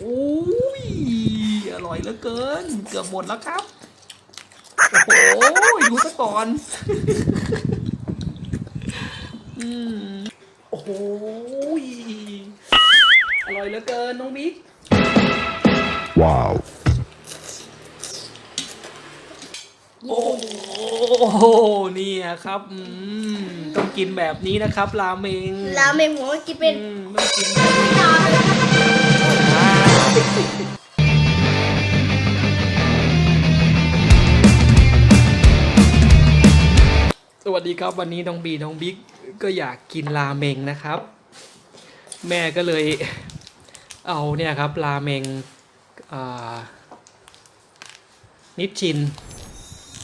โอ้ยอร่อยเหลือเกิน เกือบหมดแล้วครับ โอ้โหดูซะก่อนอืมโอ้โหอร่อยเหลือเกินน้องบิ๊ก Wow. โอ้โหเนี่ยครับอืมต้องกินแบบนี้นะครับ ราเมง ราเมงผมก็กินเป็น อืมต้องกินแบบ สวัสดีครับวันนี้น้องบีน้องบิ๊กก็อยากกินราเมงนะครับ แม่ก็เลยเอาเนี่ยครับราเมงนิชชิน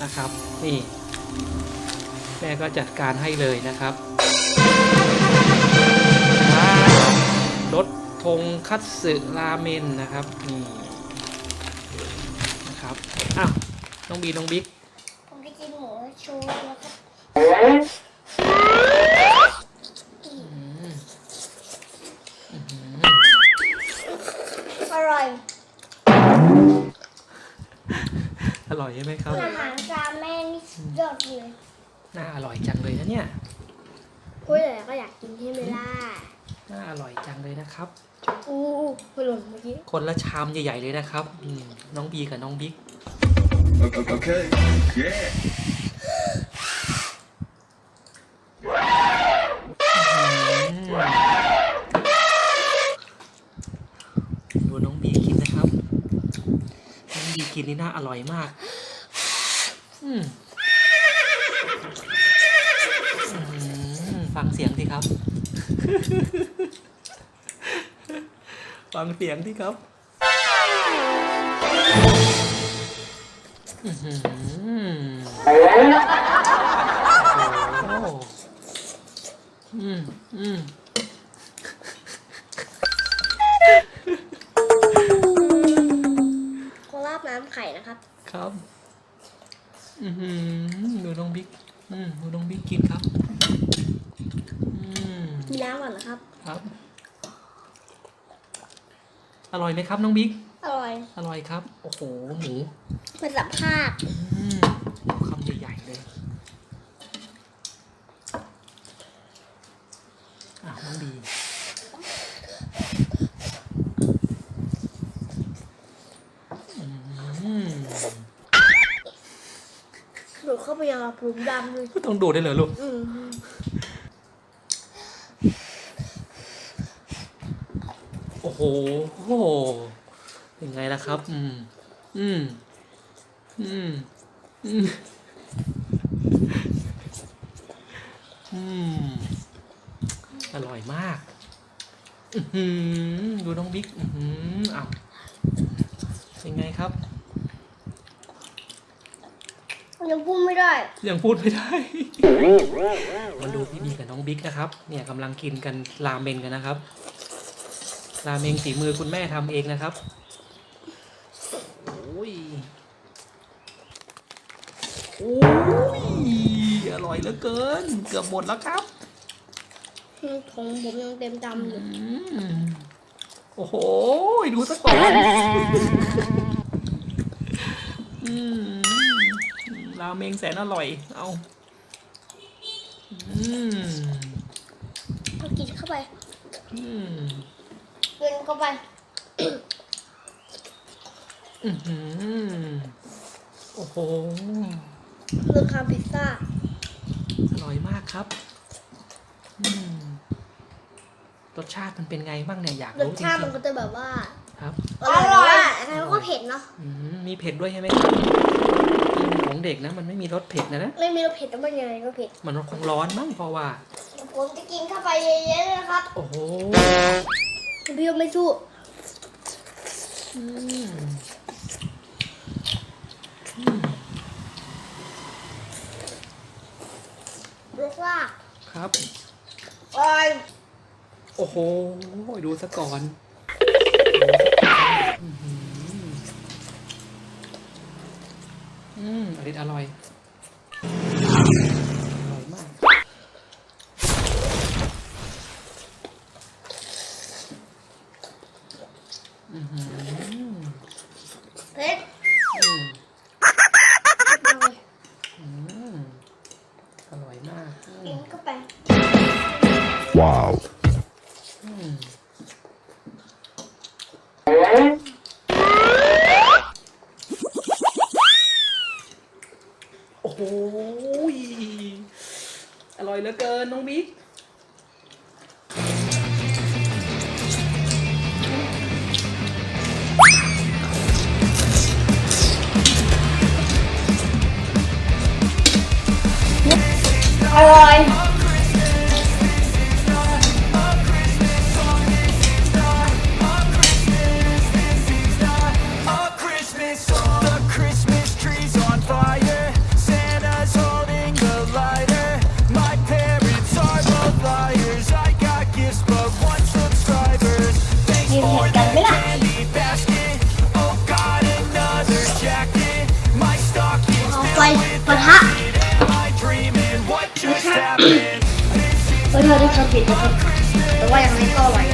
นะครับ นี่ แม่ก็จัดการให้เลยนะครับ งคัตสึราเมนนะครับ นี่นะครับ อ้าว น้องบีน้องบิ๊กผมจะกินหมูโชว์แล้วครับอร่อย อร่อยใช่ไหมครับ อาหารจานแม่นี่สุดยอดเลยน่าอร่อยจังเลยนะเนี่ยคุยแต่ก็อยากกินที่เวลาน่าอร่อยจัง เลยนะครับอู้หูหล่นเมื่อกี้คนละชามใหญ่ ๆ เลยนะครับอืมน้องบีกับน้องบิ๊ก Okay. Yeah. อืมดูน้องบีกินนะครับ น้องบีกินนี่น่าอร่อยมาก อืมอืมฟังเสียงสิครับ ฟังเสียงสิครับอื้อหือโอ้โหอืมอืมโคราบน้ำไข่นะครับ ครับ อือหือดูน้องบิ๊ก อืมดูน้องบิ๊กกินครับ อืมมีน้ำก่อนนะครับ ครับ อร่อยไหมครับน้องบิ๊ก อร่อยอร่อยครับ โอ้โห หมูเป็นสัมภาษณ์อืมคำใหญ่ๆเลยอ้าวน้องบีอืมดูดเข้าไปยังผุมดำเลยต้องดูดได้เหรอลูก อืม โอ้โหโอ้โหยังไงล่ะครับ อืม อืม อืม อืม อืม อร่อยมาก อือหือดูน้องบิ๊ก อือหืออ้าวเป็นไงครับ ยังพูดไม่ได้ยังพูดไม่ได้ มาดูพี่บีกับน้องบิ๊กนะครับ เนี่ยกำลังกินกันราเมงกันนะครับ ราเมงฝีมือคุณแม่ทำเองนะครับโอ้ยโอ้ยอร่อยเหลือเกิน เกือบหมดแล้วครับของผมยังเต็มดำอยู่อืมโอ้โห ดูซะก่อนอืมราเมงแสนอร่อย เอาอืมก็กินเข้าไป อืม กินเข้าไปอื้อหือโอ้โหเรื่องคำพิซซ่า อร่อยมากครับอืมรสชาติมันเป็นไงบ้างเนี่ย อยากรสรู้จริชาติมันงก็จะแบบว่าๆครับ อร่อยแต่ว่าก็เผ็ดเนาะ อืมมีเผ็ดด้วยใช่ไหมครับอืมของเด็กนะ มันไม่มีรสเผ็ดนะนะ ไม่มีรสเผ็ดแต่มันยังไงก็เผ็ดมันคงร้อนมั้งเพราะว่า ผมจะกินเข้าไปเยอะๆเลยนะครับ โอ้โห พี่ไม่สู้อืมรสว่าครับอร่อยโอ้โห ดูซะก่อนอื้อหืออืมอร่อยอร่อย อร่อยมาก อื้อหือ เผ็ด อืมอืมอร่อยมากอื กิ ม นเข้าไป Wow. อืมโอ้โหยอร่อยเหลือเกินน้องบิ๊ก อร่อย ปะทะ Am I dreaming? What just happened? เฮ้ยเธอได้ทำผิดนะครับแต่ว่ายังไงก็อร่อย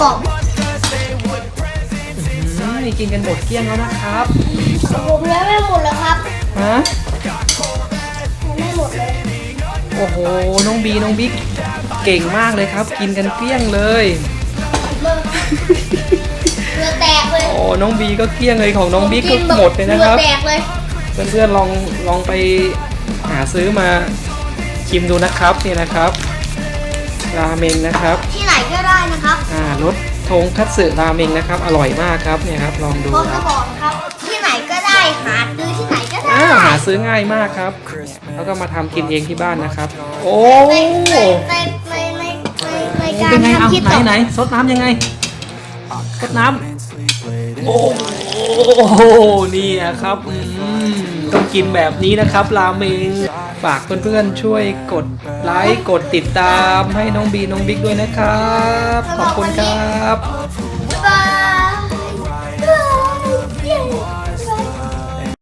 กลมกล่อม because they would presents อืมนี่กินกันหมดเกลี้ยงแล้วนะครับ ผมยังไม่หมดเลยครับฮะ ยังไม่หมดเลยโอ้โห น้องบี น้องบิ๊ก เก่งมากเลยครับ กินกันเกลี้ยงเลยเมื่อเรือแตกเลยโอ้ น้องบีก็เกลี้ยงเลยของน้องบิ๊กก็หมดเลยนะครับ เรือแตกเลยเพื่อนๆลองลองไปหาซื้อมาชิมดูนะครับเนี่ยนะครับ ราเมงนะครับ รับอ่ารสทงคัตสึราเมงนะครับ อร่อยมากครับเนี่ยครับลองดูผมคจะรับบอกนะครับ ที่ไหนก็ได้หาซื้อที่ไหนก็ได้อ้าวหาซื้อง่ายมากครับเนี่ยแล้วก็มาทำกินเองที่บ้านนะครับ โอ้ในในในในในในในการเป็นไงเอาทำคลิปไหนต่อไหนซดน้ำยังไงซดน้ำ and sleep late. โอ้โหนี่นะครับอืมต้อง กินแบบนี้นะครับราเมงฝากเพื่อนๆช่วยกดไลค์กดติดตามให้น้องบีน้องบิ๊กด้วยนะครับ ขอบคุณครับ บ๊ายบาย